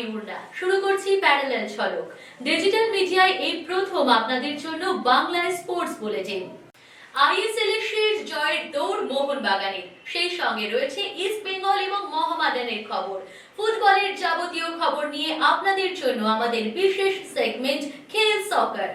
আমি উর্না শুরু করছি প্যারালাল সড়ক। ডিজিটাল মিডিয়ায় এই প্রথম আপনাদের জন্য স্পোর্টস বুলেটিন আইএসএল এর শেষ জয়ের দৌড় মোহনবাগানের সেই সঙ্গে রয়েছে ইস্ট বেঙ্গল এবং মোহামেডানের খবর। ফুটবলের যাবতীয় খবর নিয়ে আপনাদের জন্য আমাদের বিশেষ সেগমেন্ট খেল সকার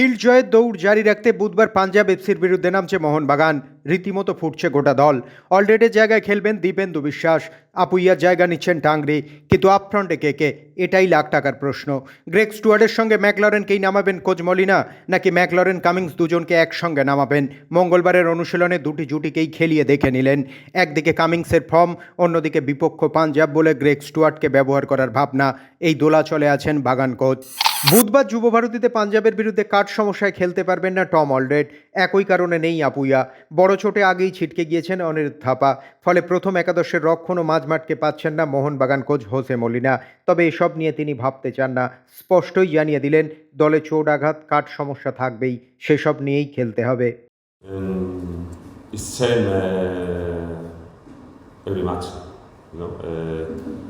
সিল জয়ের দৌড় জারি রাখতে বুধবার পাঞ্জাব এফসির বিরুদ্ধে নামছে মোহনবাগান। রীতিমতো ফুটছে গোটা দল। অলরেডের জায়গায় খেলবেন দীপেন্দু বিশ্বাস। আপুইয়ার জায়গা নিচ্ছেন টাংরি। কিন্তু আপফ্রন্টে কে কে? এটাই লাখ টাকার প্রশ্ন। গ্রেক স্টুয়ার্ডের সঙ্গে ম্যাকলরেনকেই নামাবেন কোচ মলিনা? নাকি ম্যাকলরেন কামিংস দুজনকে একসঙ্গে নামাবেন? মঙ্গলবারের অনুশীলনে দুটি জুটিকেই খেলিয়ে দেখে নিলেন। একদিকে কামিংসের ফর্ম, অন্যদিকে বিপক্ষ পাঞ্জাব বলে গ্রেক স্টুয়ার্টকে ব্যবহার করার ভাবনা। এই দোলাচলে আছেন বাগান কোচ। বুধবার যুব ভারতীতে পাঞ্জাবের বিরুদ্ধে কাঠ সমস্যায় খেলতে পারবেন না টম অলরেড। একই কারণে নেই আপুইয়া। বড় চোটে আগেই ছিটকে গিয়েছেন অনিরুদ্ধ থাপা। ফলে প্রথম একাদশের রক্ষণ ও মাঝমাঠকে পাচ্ছেন না মোহনবাগান কোচ হোসে মলিনা। তবে এসব নিয়ে তিনি ভাবতে চান না। স্পষ্টই জানিয়ে দিলেন দলে চোট আঘাত কাঠ সমস্যা থাকবেই। সেসব নিয়েই খেলতে হবে। it's same uh, every match, you know. Uh,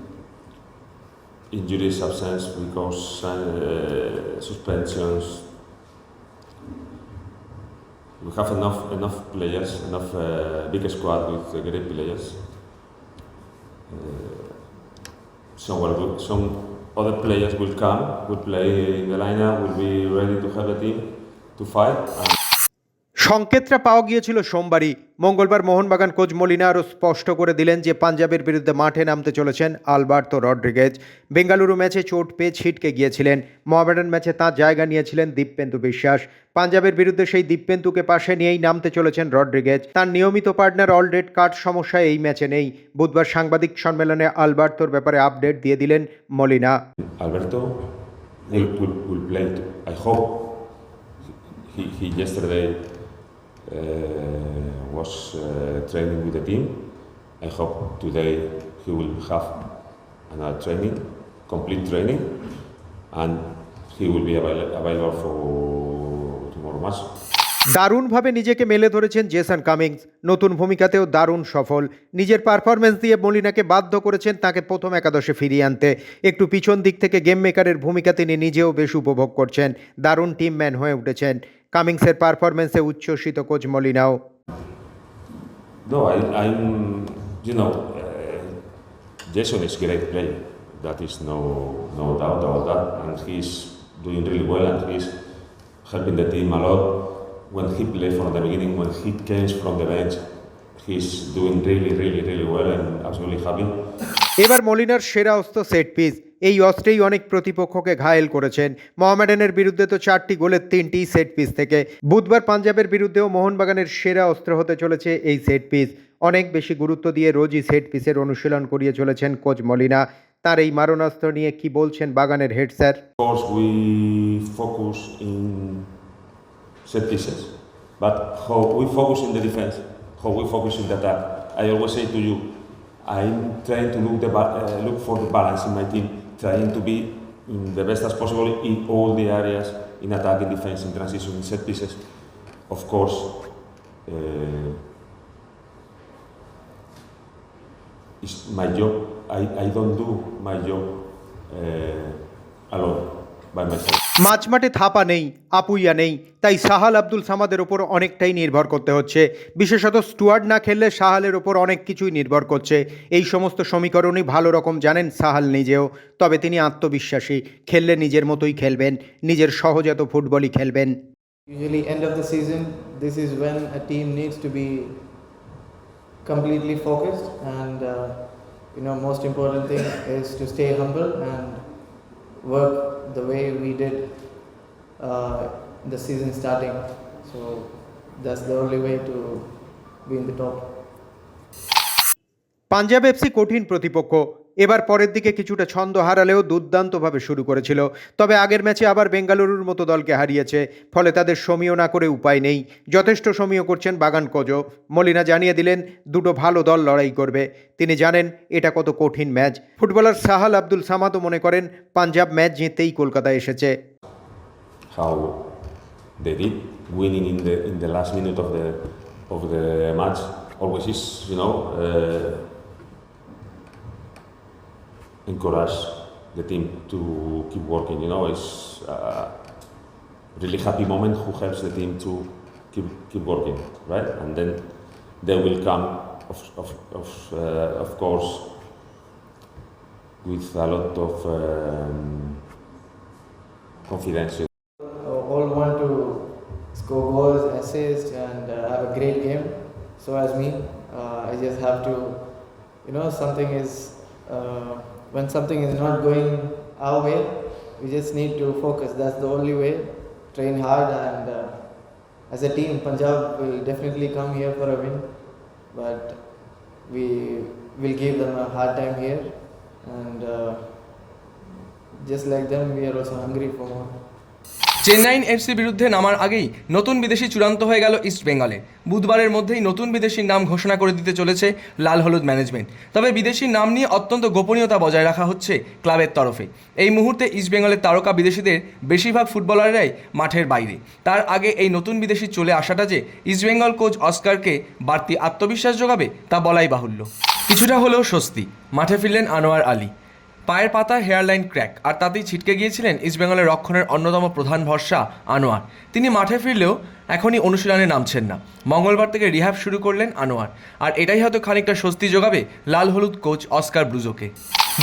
injuries, absence, because uh, suspensions. We have enough enough players, enough uh, big squad with great players. Uh, some some other players will come, will play in the lineup, will be ready to have a team to fight. সংকেতটা পাওয়া গিয়েছিল সোমবারই। মঙ্গলবার Mohun Bagan coach Malina আরও স্পষ্ট করে দিলেন যে পাঞ্জাবের বিরুদ্ধে মাঠে নামতে চলেছেন আলবার্তো রড্রিগেজ। বেঙ্গালুরু ম্যাচে চোট পেয়ে ছিটকে গিয়েছিলেন। মোহামেডান ম্যাচে তাঁর জায়গা নিয়েছিলেন দীপেন্দু বিশ্বাস। পাঞ্জাবের বিরুদ্ধে সেই দীপেন্দুকে পাশে নিয়েই নামতে চলেছেন রড্রিগেজ। তার নিয়মিত পার্টনার অলরেড কার্ড সমস্যা এই ম্যাচে নেই। বুধবার সাংবাদিক সম্মেলনে আলবার্তোর ব্যাপারে আপডেট দিয়ে দিলেন Molina. hope he, he yesterday was uh, training with the team. I hope today he will have another training, complete training, and he will be avail- available for tomorrow match. দারুণভাবে নিজেকে মেলে ধরেছেন Jason Cummings. নতুন ভূমিকাতেও দারুণ সফল। নিজের performance দিয়ে মলিনাকে বাধ্য করেছেন তাকে প্রথম একাদশে ফিরিয়ে আনতে। একটু পিছন দিক থেকে গেম মেকারের ভূমিকা তিনি নিজেও বেশ উপভোগ করছেন। দারুণ টিম ম্যান হয়ে উঠেছেন। কামিংসের পারফরমেন্সে উচ্ছ্বসিত কোচ মলিনাও No, I, I'm, you know, uh, Jason is great player. That is no, no doubt about that. And he's doing really well and he's helping the team a lot. When he played from the beginning, when he came from the bench, he's doing really, really, really well and absolutely happy. এবার মলিনার সেরা অস্ত্র set piece এই অস্ত্রেই অনেক প্রতিপক্ষকে ঘায়েল করেছেন। মোহামেডানের বিরুদ্ধে তো চারটি গোলের তিনটি সেট পিস থেকে। বুধবার পাঞ্জাবের বিরুদ্ধেও মোহনবাগানের সেরা অস্ত্র হতে চলেছে এই সেট পিস অনেক বেশি গুরুত্ব দিয়ে রোজই সেট পিসের অনুশীলন করিয়ে চলেছেন কোচ মলিনা। তার এই মারণাস্ত্র নিয়ে কি বলছেন বাগানের head sir set pieces, but how we focus in the defense, how we focus in the attack. I always say to you, I'm trying to look the uh, look for the balance in my team, trying to be in the best as possible in all the areas, in attack, in defense, in transition, in set pieces. Of course. Uh, it's my job. I, I don't do my job uh, alone by myself. মাঝমাঠে থাপা নেই আপুইয়া নেই তাই সাহাল আব্দুল সামাদের ওপর অনেকটাই নির্ভর করতে হচ্ছে। বিশেষত স্টুয়ার্ড না খেললে সাহালের ওপর অনেক কিছুই নির্ভর করছে। এই সমস্ত সমীকরণই ভালো রকম জানেন সাহাল নিজেও। তবে তিনি আত্মবিশ্বাসী খেললে নিজের মতোই খেলবেন নিজের সহজাত ফুটবলই খেলবেন। Usually, end of the season, this is when a team needs to completely focused, and uh, you know, most important thing is to stay humble and work the way we did uh, the season starting. So that's the only way to be in the top. Punjab FC কঠিন প্রতিপক্ষ এবার পরের দিকে কিছুটা ছন্দ হারালেও দুর্দান্তভাবে শুরু করেছিল। তবে আগের ম্যাচে আবার বেঙ্গালুরুর মতো দলকে হারিয়েছে ফলে তাদের সমীয় না করে উপায় নেই। যথেষ্ট সমীয় করছেন বাগান কোজো। মলিনা জানিয়ে দিলেন দুটো ভালো দল লড়াই করবে। তিনি জানেন এটা কত কঠিন ম্যাচ। ফুটবলার সাহাল আব্দুল সামাদও মনে করেন পাঞ্জাব ম্যাচ জিতেই কলকাতায় এসেছে। Of the match always is you know uh, encourage the team to keep working. You know, it's a really happy moment who helps the team to keep keep working, right? And then they will come, of of of, uh, of course, with a lot of um, confidence. all want to score goals, assist, and uh, have a great game. So as me, uh, I just have to, you know, something is uh, when something is not going our way, we just need to focus. That's the only way. Train hard, and uh, as a team, Punjab will definitely come here for a win, but we will give them a hard time here, and uh, just like them, we are also hungry for more. Chennaiyin এফসির বিরুদ্ধে নামার আগেই নতুন বিদেশি চূড়ান্ত হয়ে গেল east বেঙ্গলে। বুধবারের মধ্যেই নতুন বিদেশির নাম ঘোষণা করে দিতে চলেছে লাল হলুদ ম্যানেজমেন্ট। তবে বিদেশির নাম নিয়ে অত্যন্ত গোপনীয়তা বজায় রাখা হচ্ছে ক্লাবের তরফে। এই মুহূর্তে ইস্ট বেঙ্গলের তারকা বিদেশিদের বেশিরভাগ ফুটবলাররাই মাঠের বাইরে। তার আগে এই নতুন বিদেশি চলে আসাটা যে ইস্ট বেঙ্গল কোচ অস্কারকে বাড়তি আত্মবিশ্বাস যোগাবে তা বলাই বাহুল্য। কিছুটা হলেও স্বস্তি, মাঠে ফিরলেন আনোয়ার আলী। পায়ের পাতা হেয়ারলাইন ক্র্যাক আর তাতেই ছিটকে গিয়েছিলেন ইস্টবেঙ্গলের রক্ষণের অন্যতম প্রধান ভরসা, আনোয়ার। তিনি মাঠে ফিরলেও এখনই অনুশীলনে নামছেন না। মঙ্গলবার থেকে রিহ্যাব শুরু করলেন আনোয়ার। আর এটাই হয়তো খানিকটা স্বস্তি যোগাবে লাল হলুদ কোচ অস্কার ব্রুজোকে।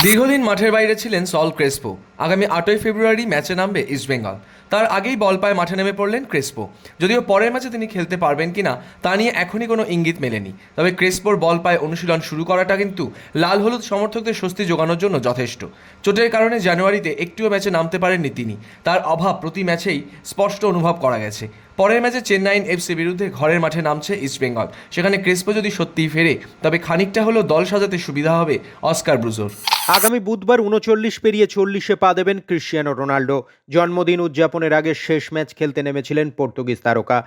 দীর্ঘদিন মাঠের বাইরে ছিলেন সল ক্রেসপো। আগামী আটই ফেব্রুয়ারি ম্যাচে নামবে ইস্টবেঙ্গল তার আগেই বল পায়ে মাঠে নেমে পড়লেন ক্রেসপো। যদিও পরের ম্যাচে তিনি খেলতে পারবেন কিনা, তা নিয়ে এখনই কোনো ইঙ্গিত মেলেনি। তবে ক্রেসপোর বল পায়ে অনুশীলন শুরু করাটা কিন্তু লাল হলুদ সমর্থকদের স্বস্তি যোগানোর জন্য যথেষ্ট। চোটের কারণে জানুয়ারিতে একটিও ম্যাচে নামতে পারেননি তিনি। তার অভাব প্রতি ম্যাচেই স্পষ্ট অনুভব করা গেছে। পরের ম্যাচে চেন্নাইন এফসি বিরুদ্ধে ঘরের মাঠে নামছে ইস্টবেঙ্গল সেখানে ক্রেসপো যদি সত্যিই ফেরে, তবে খানিকটা হলেও দল সাজাতে সুবিধা হবে অস্কার ব্রুজোর। আগামী বুধবার উনচল্লিশ পেরিয়ে চল্লিশে পা দেবেন ক্রিশ্চিয়ানো রোনাল্ডো। জন্মদিন উদযাপনের আগে শেষ ম্যাচ খেলতে নেমেছিলেন পর্তুগিজ তারকা।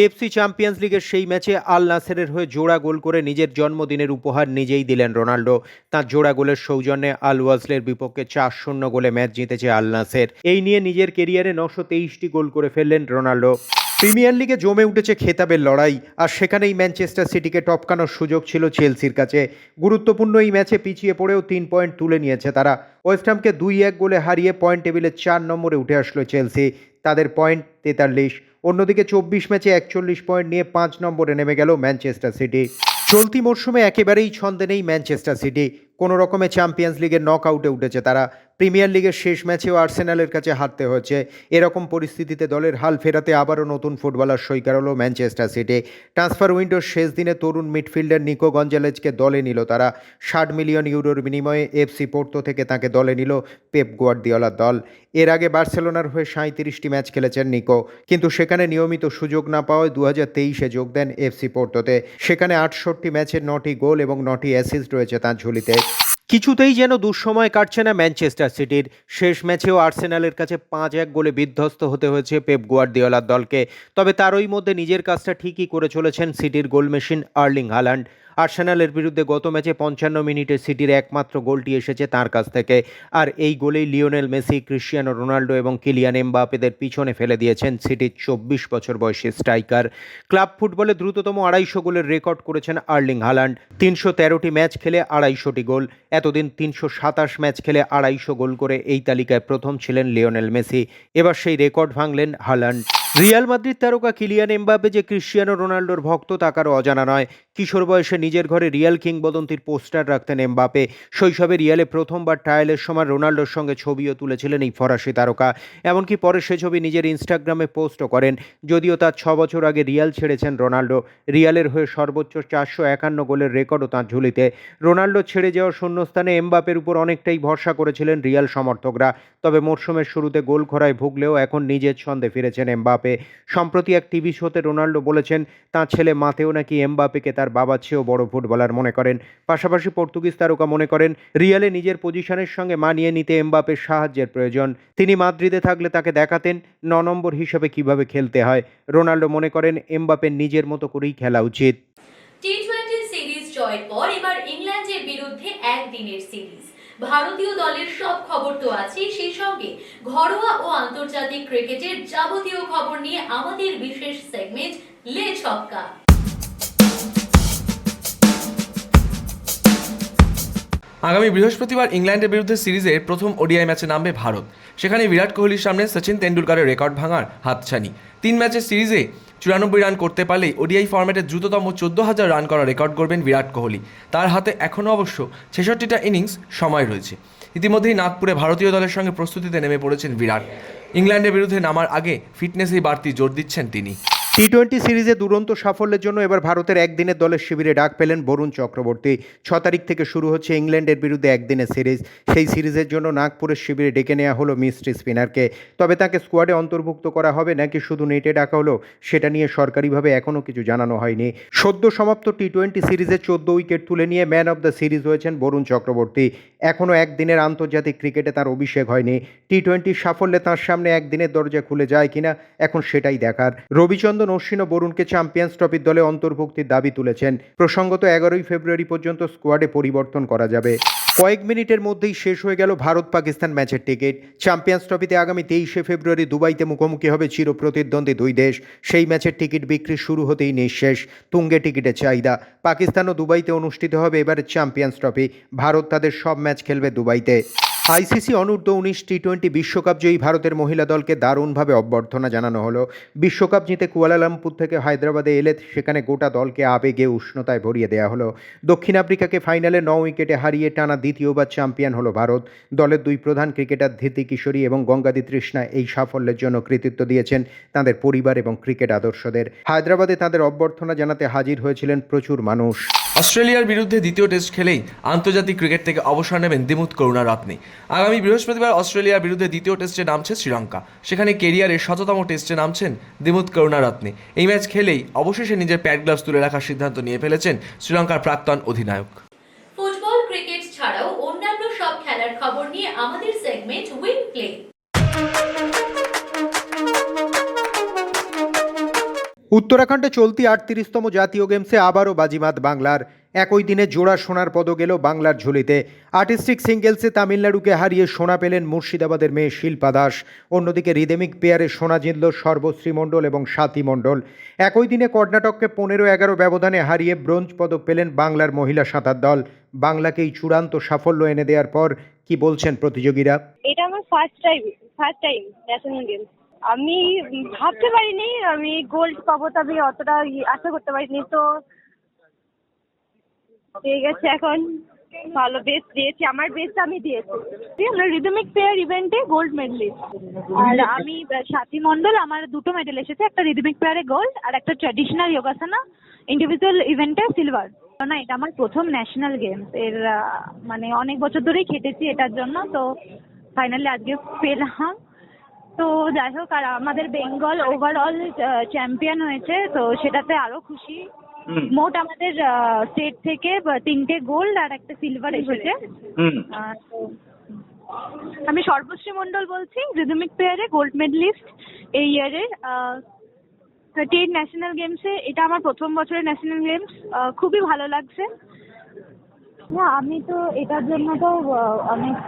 এএফসি চ্যাম্পিয়ন্স লিগের সেই ম্যাচে আল নাসেরের হয়ে জোড়া গোল করে নিজের জন্মদিনের উপহার নিজেই দিলেন রোনাল্ডো তার জোড়া গোলের সৌজন্যে আল ওয়াজলের বিপক্ষে চার শূন্য গোলে ম্যাচ জিতেছে আল নাসের। এই নিয়ে নিজের কেরিয়ারে নশো তেইশটি গোল করে ফেললেন রোনাল্ডো প্রিমিয়ার লিগে জমে উঠেছে খেতাবের লড়াই, আর সেখানেই ম্যানচেস্টার সিটিকে টপকানোর সুযোগ ছিল চেলসির কাছে। গুরুত্বপূর্ণ এই ম্যাচে পিছিয়ে পড়েও তিন পয়েন্ট তুলে নিয়েছে তারা। ওয়েস্টহামকে দুই এক গোলে হারিয়ে পয়েন্ট টেবিলে চার নম্বরে উঠে আসলো চেলসি। তাদের পয়েন্ট তেতাল্লিশ। অন্যদিকে চব্বিশ ম্যাচে একচল্লিশ পয়েন্ট নিয়ে পাঁচ নম্বরে নেমে গেল ম্যানচেস্টার সিটি। চলতি মরশুমে একেবারেই ছন্দে নেই ম্যানচেস্টার সিটি। কোনো রকমে চ্যাম্পিয়ন্স লিগের নক আউটে উঠেছে। তারা প্রিমিয়ার লিগের শেষ ম্যাচেও আর্সেনালের কাছে হারতে হয়েছে এরকম পরিস্থিতিতে দলের হাল ফেরাতে আবারও নতুন ফুটবলার সই কারলো ম্যানচেস্টার সিটি ট্রান্সফার উইন্ডোর শেষ দিনে তরুণ মিডফিল্ডার নিকো গঞ্জালেজকে দলে নিল। তারা ষাট মিলিয়ন ইউরোর বিনিময়ে এফসি পোর্তো থেকে তাকে দলে নিল পেপ গোয়ার্দিওলার দল। এর আগে বার্সেলোনার হয়ে সাঁত্রিশটি ম্যাচ খেলেছেন নিকো কিন্তু সেখানে নিয়মিত সুযোগ না পাওয়ায় দু হাজার তেইশে যোগ দেন এফসি পোর্তোতে সেখানে আটষট্টি ম্যাচের নটি গোল এবং নটি অ্যাসিস্ট রয়েছে তার ঝুলিতে। কিছুতেই যেন দুঃসময় কাটছে না ম্যানচেস্টার সিটির। শেষ ম্যাচেও আর্সেনালের কাছে পাঁচ এক গোলে বিধ্বস্ত হতে হয়েছে পেপ গুয়ার্দিওলার দলকে। তবে তারই মধ্যে নিজের কাজটা ঠিকই করে চলেছেন সিটির গোল মেশিন আর্লিং হালান্ড। আর্সেনালের বিরুদ্ধে গত ম্যাচে পঞ্চান্ন মিনিটে সিটির একমাত্র গোলটি এসেছে তার কাছ থেকে। আর এই গোলেই লিওনেল মেসি, ক্রিশ্চিয়ানো রোনাল্ডো এবং কিলিয়ান এমবাপেদের পিছনে ফেলে দিয়েছেন সিটির চব্বিশ বছর বয়সী স্ট্রাইকার। ক্লাব ফুটবলে দ্রুততম আড়াইশো গোলের রেকর্ড করেছেন আর্লিং হালান্ড। তিনশো তেরোটি ম্যাচ খেলে আড়াইশোটি গোল। এতদিন তিনশো সাতাশ ম্যাচ খেলে আড়াইশো গোল করে এই তালিকায় প্রথম ছিলেন লিওনেল মেসি। এবার সেই রেকর্ড ভাঙলেন হালান্ড। রিয়াল মাদ্রিদ তারকা কিলিয়ান এমবাপে যে ক্রিশ্চিয়ানো রোনাল্ডোর ভক্ত তা কারও অজানা নয়। কিশোর বয়সে নিজের ঘরে রিয়াল কিংবদন্তির পোস্টার রাখতেন এমবাপে শৈশবে রিয়ালে প্রথমবার ট্রায়ালের সময় রোনাল্ডোর সঙ্গে ছবিও তুলেছিলেন এই ফরাসি তারকা। এমনকি পরে সে ছবি নিজের ইনস্টাগ্রামে পোস্টও করেন। যদিও তার ছ বছর আগে রিয়াল ছেড়েছেন রোনাল্ডো রিয়ালের হয়ে সর্বোচ্চ চারশো একান্ন গোলের রেকর্ডও তাঁর ঝুলিতে। রোনাল্ডো ছেড়ে যাওয়া শূন্যস্থানে এমবাপের উপর অনেকটাই ভরসা করেছিলেন রিয়াল সমর্থকরা। তবে মরশুমের শুরুতে গোল খরায় ভুগলেও এখন নিজের ছন্দে ফিরেছেন এমবাপে সম্প্রতি এক টিভি শোতে রোনাল্ডো বলেছেন, তাঁর ছেলে মাতেও নাকি এমবাপেকে তার বাবার চেয়েও বড় ফুটবলার মনে করেন। পাশাপাশি পর্তুগিজ তারকা মনে করেন, রিয়ালে নিজের পজিশনের সঙ্গে মানিয়ে নিতে এমবাপের সাহায্যের প্রয়োজন। তিনি মাদ্রিদে থাকলে তাকে দেখাতেন ন নম্বর হিসেবে কীভাবে খেলতে হয়। রোনাল্ডো মনে করেন এমবাপের নিজের মতো করেই খেলা উচিত। পর এবার ইংল্যান্ডের বিরুদ্ধে একদিনের সিরিজ। ভারতীয় দলের সব খবর তো আছেই সেই সঙ্গে। ঘরোয়া ও আন্তর্জাতিক ক্রিকেটের যাবতীয় খবর নিয়ে আমাদের বিশেষ সেগমেন্ট লে ছক্কা। আগামী বৃহস্পতিবার ইংল্যান্ডের বিরুদ্ধে সিরিজের প্রথম ওডিআই ম্যাচে নামবে ভারত। সেখানে বিরাট কোহলির সামনে সচিন তেন্ডুলকারের রেকর্ড ভাঙার হাতছানি। তিন ম্যাচের সিরিজে চুরানব্বই রান করতে পারলেই ওডিআই ফরম্যাটে দ্রুততম চোদ্দ হাজার রান করা রেকর্ড করবেন বিরাট কোহলি। তার হাতে এখনও অবশ্য ছেষট্টিটা ইনিংস সময় রয়েছে। ইতিমধ্যেই নাগপুরে ভারতীয় দলের সঙ্গে প্রস্তুতিতে নেমে পড়েছেন বিরাট। ইংল্যান্ডের বিরুদ্ধে নামার আগে ফিটনেসেই বাড়তি জোর দিচ্ছেন তিনি। টি টোয়েন্টি সিরিজে দুরন্ত সাফল্যের জন্য এবার ভারতের একদিনের দলের শিবিরে ডাক পেলেন বরুণ চক্রবর্তী। ছ তারিখ থেকে শুরু হচ্ছে ইংল্যান্ডের বিরুদ্ধে একদিনের সিরিজ। সেই সিরিজের জন্য নাগপুরের শিবিরে ডেকে নেওয়া হলো মিস্ট্রি স্পিনারকে। তবে তাকে স্কোয়াডে অন্তর্ভুক্ত করা হবে নাকি শুধু নেটে ডাকা হলো, সেটা নিয়ে সরকারিভাবে এখনও কিছু জানানো হয়নি। সদ্য সমাপ্ত টি টোয়েন্টি সিরিজে চোদ্দ উইকেট তুলে নিয়ে ম্যান অব দ্য সিরিজ হয়েছেন বরুণ চক্রবর্তী। এখনও একদিনের আন্তর্জাতিক ক্রিকেটে তার অভিষেক হয়নি। টি টোয়েন্টির সাফল্যে তার সামনে একদিনের দরজা খুলে যায় কিনা, এখন সেটাই দেখার। রবিচন্দ্রন অশ্বিন ও বরুণকে চ্যাম্পিয়ন্স ট্রফির দলে অন্তর্ভুক্তির দাবি তুলেছেন। প্রসঙ্গত এগারোই ফেব্রুয়ারি পর্যন্ত স্কোয়াডে পরিবর্তন করা যাবে। কয়েক মিনিটের মধ্যেই শেষ হয়ে গেল ভারত পাকিস্তান ম্যাচের টিকিট। চ্যাম্পিয়ন্স ট্রফিতে আগামী তেইশে ফেব্রুয়ারি দুবাইতে মুখোমুখি হবে চির প্রতিদ্বন্দ্বী দুই দেশ। সেই ম্যাচের টিকিট বিক্রি শুরু হতেই নিঃশেষ। তুঙ্গে টিকিটের চাহিদা। পাকিস্তান ও দুবাইতে অনুষ্ঠিত হবে এবারের চ্যাম্পিয়ন্স ট্রফি। ভারত তাদের সব ম্যাচ খেলবে দুবাইতে। আইসিসি অনূর্ধ্ব উনিশ টি টোয়েন্টি বিশ্বকাপ জয়ী ভারতের মহিলা দলকে দারুণভাবে অভ্যর্থনা জানানো হলো। বিশ্বকাপ জিতে কুয়ালালামপুর থেকে হায়দ্রাবাদে এলে সেখানে গোটা দলকে আবেগে উষ্ণতায় ভরিয়ে দেওয়া হলো। দক্ষিণ আফ্রিকাকে ফাইনালে ন উইকেটে হারিয়ে টানা দ্বিতীয়বার চ্যাম্পিয়ন হলো ভারত। দলের দুই প্রধান ক্রিকেটার ধৃতি কিশোরী এবং গঙ্গাদি তৃষ্ণা এই সাফল্যের জন্য কৃতিত্ব দিয়েছেন তাদের পরিবার এবং ক্রিকেট আদর্শদের। হায়দ্রাবাদে তাদের অভ্যর্থনা জানাতে হাজির হয়েছিলেন প্রচুর মানুষ। অস্ট্রেলিয়ার বিরুদ্ধে দ্বিতীয় টেস্ট খেলেই আন্তর্জাতিক ক্রিকেট থেকে অবসর নেবেন দিমুত করুণারত্নে আগামী বৃহস্পতিবার অস্ট্রেলিয়ার বিরুদ্ধে দ্বিতীয় টেস্টে নামছে শ্রীলঙ্কা। সেখানে কেরিয়ারের শততম টেস্টে নামছেন দিমুত করুণারত্নে। এই ম্যাচ খেলেই অবশেষে নিজের প্যাড গ্লাভস তুলে রাখার সিদ্ধান্ত নিয়ে ফেলেছেন শ্রীলঙ্কার প্রাক্তন অধিনায়ক। ফুটবল ক্রিকেট ছাড়াও অন্যান্য সব খেলার খবর নিয়ে আমাদের সেগমেন্ট উইন প্লে উত্তরাখণ্ডে চলতি আটত্রিশতম জাতীয় গেমসে আবারও বাজিমাত বাংলার একই দিনে জোড়া সোনার পদক এলো বাংলার ঝুলিতে। আর্টিস্টিক সিঙ্গেলসে তামিলনাড়ুকে হারিয়ে সোনা পেলেন মুর্শিদাবাদের মেয়ে শিল্পা দাস। অন্যদিকে রিদেমিক পেয়ারে সোনা জিতল সর্বশ্রী মণ্ডল এবং সাথী মণ্ডল। একই দিনে কর্ণাটককে পনেরো এগারো ব্যবধানে হারিয়ে ব্রোঞ্জ পদক পেলেন বাংলার মহিলা সাঁতার দল। বাংলাকে এই চূড়ান্ত সাফল্য এনে দেওয়ার পর কি বলছেন প্রতিযোগীরা? এটা আমার first time first time national games আমি ভাবতে পারিনি, আমি গোল্ড পাবো তো আমি অতটা আশা করতে পারিনি। তো পেয়ে গেছে এখন। ভালো বেস্ট দিয়েছি আমার বেস্ট আমি দিয়েছি। আমরা রিদমিক পেয়ার ইভেন্টে গোল্ড মেডেলিস্ট আর আমি স্বাতী মণ্ডল আমার দুটো মেডেল এসেছে একটা রিদমিক পেয়ারে গোল্ড আর একটা ট্র্যাডিশনাল যোগাসনা ইন্ডিভিজুয়াল ইভেন্টে সিলভার না এটা আমার প্রথম ন্যাশনাল গেমস এর মানে অনেক বছর ধরেই খেটেছি এটার জন্য তো ফাইনালি আজকে পেলাম। তো যাই হোক আর আমাদের বেঙ্গল ওভারঅল চ্যাম্পিয়ন হয়েছে তো সেটাতে আরও খুশি। মোট আমাদের স্টেট থেকে তিনটে গোল্ড আর একটা সিলভার এসেছে। আমি সর্বশ্রী মন্ডল বলছি রিদমিক পেয়ারে গোল্ড মেডেলিস্ট এই ইয়ারের এইট ন্যাশনাল গেমসে এটা আমার প্রথম বছরের ন্যাশনাল গেমস খুবই ভালো লাগছে। না আমি তো এটার জন্য তো অনেক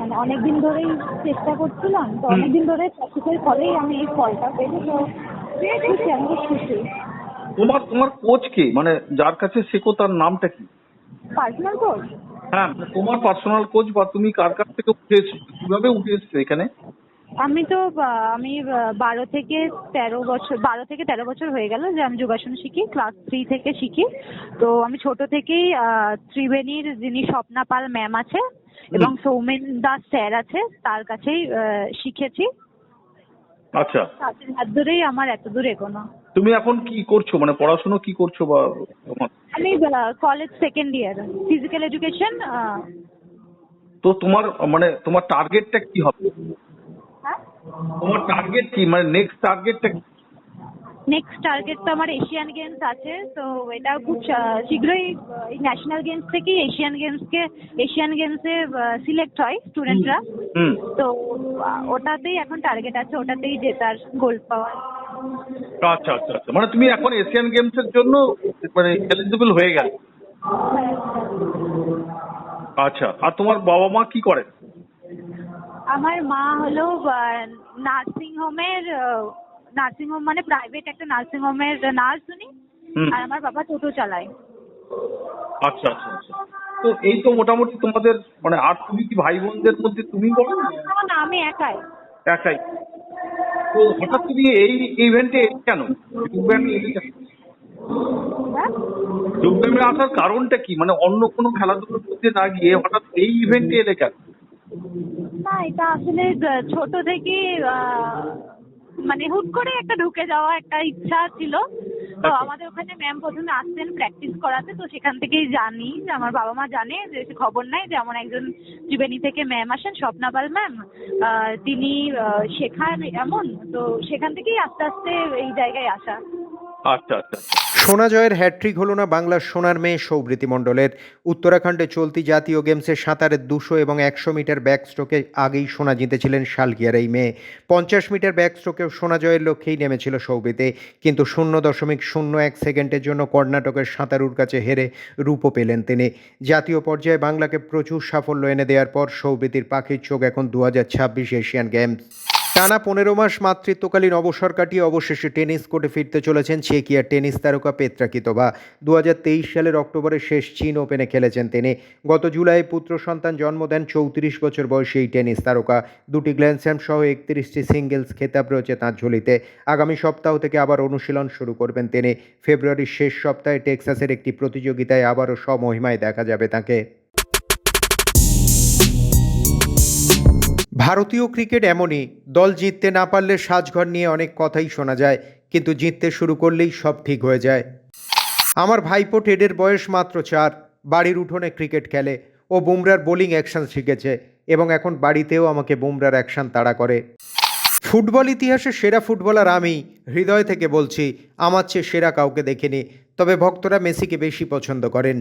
মানে অনেক দিন ধরেই চেষ্টা করছিলাম তো অনেক দিন ধরে প্র্যাকটিসের ফলেই আমি এই ফলটা পেয়েছি তো খুশি আমি খুশি। তোমার তোমার কোচ কে? মানে যার কাছে শেখো তার নামটা কি? পার্সোনাল কোচ হ্যাঁ মানে তোমার পার্সোনাল কোচ বা তুমি কার কাছ থেকে উঠে এসছো? কীভাবে উঠে এসছো এখানে? আমি তো আমি বারো থেকে তেরো বছর বারো থেকে তেরো বছর হয়ে গেল যে আমি যোগাসন শিখি ক্লাস থ্রি থেকে শিখি। তো আমি ছোট থেকেই ত্রিবেণীর যিনি স্বপ্না পাল ম্যাম আছে এবং সৌমেন দাস স্যার আছে তার কাছেই শিখেছি। আচ্ছা। তাদের হাত ধরেই আমার এত দূর এগোনো। তুমি এখন কি করছ? মানে পড়াশোনা কি করছ বা তোমার? আমি college second year physical education তো তোমার মানে তোমার টার্গেটটা কি হবে? হ্যাঁ? তোমার টার্গেট কি? মানে নেক্সট টার্গেটটা কি? নেক্সট টার্গেট তো আমার এশিয়ান গেমস আছে তো এটা খুব শীঘ্রই এই ন্যাশনাল গেমস থেকেই এশিয়ান গেমসকে এশিয়ান গেমসে সিলেক্ট হয় স্টুডেন্টরা হুম। তো ওটাতেই এখন টার্গেট আছে ওটাতেই জেতার গোল্ড পাওয়ার আচ্ছা আচ্ছা আচ্ছা। মানে তুমি এখন এশিয়ান গেমস এর জন্য মানে এলিজিবল হয়ে গেলে। আচ্ছা আর তোমার বাবা মা কি করে? আমার মা হলো নার্সিং হোমের নার্সিং হোম মানে প্রাইভেট একটা নার্সিং হোমের নার্স উনি। আর আমার বাবা টোটো চালায়। আচ্ছা আচ্ছা আচ্ছা। তো এই তো মোটামুটি তোমাদের মানে আর তুমি কি ভাই বোনদের মধ্যে তুমি বলো না না আমি একাই। একাই। তো হঠাৎ তুমি এই ইভেন্টে কেন? যোগব্যায়ামে হ্যাঁ? যোগব্যায়ামে আসার কারণটা কি? মানে অন্য কোনো খেলাধুলোর মধ্যে না গিয়ে হঠাৎ এই ইভেন্টে এলে কেন? না এটা আসলে ছোট থেকে মানে হুট করে একটা ঢুকে যাওয়া একটা ইচ্ছা ছিল। তো আচ্ছা। আমাদের ওখানে ম্যাম প্রথমে আসতেন প্র্যাকটিস করাতে। তো সেখান থেকেই জানি যে আমার বাবা মা জানে যে খবর নাই যে আমার একজন ত্রিবেণী থেকে ম্যাম আসেন স্বপ্নাপাল ম্যাম তিনি শেখান এমন। তো সেখান থেকেই আস্তে আস্তে এই জায়গায় আসা। আচ্ছা আচ্ছা। সোনা জয়ের হ্যাট্রিক হলো না বাংলার সোনার মেয়ে সৌবৃতি মণ্ডলের। উত্তরাখণ্ডে চলতি জাতীয় গেমসে সাঁতারের দুশো এবং একশো মিটার ব্যাক স্ট্রোকে আগেই সোনা জিতেছিলেন শালকিয়ার এই মেয়ে। পঞ্চাশ মিটার ব্যাক স্ট্রোকেও সোনা জয়ের লক্ষ্যেই নেমেছিল সৌবিতে কিন্তু শূন্য দশমিক শূন্য এক সেকেন্ডের জন্য কর্ণাটকের সাঁতারুর কাছে হেরে রূপও পেলেন তিনি। জাতীয় পর্যায়ে বাংলাকে প্রচুর সাফল্য এনে দেওয়ার পর সৌবিতির পাখির চোখ এখন দু হাজার ছাব্বিশ এশিয়ান গেমস। টানা পনেরো মাস মাতৃত্বকালীন অবসর কাটিয়ে অবশেষে টেনিস কোর্টে ফিরতে চলেছেন চেকিয়ার টেনিস তারকা পেত্রা কিতোভা দু সালের অক্টোবরে শেষ চীন ওপেনে খেলেছেন তিনি। গত জুলাই পুত্র সন্তান জন্ম দেন চৌত্রিশ বছর বয়সী এই টেনিস তারকা। দুটি গ্ল্যান্ডস্ল্যাম সহ একত্রিশটি সিঙ্গেলস খেতাব রয়েছে তাঁর ঝুলিতে। আগামী সপ্তাহ থেকে আবার অনুশীলন শুরু করবেন তিনি। ফেব্রুয়ারির শেষ সপ্তাহে টেক্সাসের একটি প্রতিযোগিতায় আবারও স্বমহিমায় দেখা যাবে তাকে। ভারতীয় ক্রিকেট এমনই, দল জিততে না পারলে সাজঘর নিয়ে অনেক কথাই শোনা যায়, কিন্তু জিততে শুরু করলেই সব ঠিক হয়ে যায়। আমার ভাইপো টেডের বয়স মাত্র চার, বাড়ির উঠোনে ক্রিকেট খেলে, ও বুমরার বোলিং অ্যাকশন শিখেছে, এবং এখন বাড়িতেও আমাকে বুমরার অ্যাকশন তাড়া করে। ফুটবল ইতিহাসে সেরা ফুটবলার আমি, হৃদয় থেকে বলছি, আমার চেয়ে সেরা কাউকে দেখিনি, তবে ভক্তরা মেসিকে বেশি পছন্দ করেন।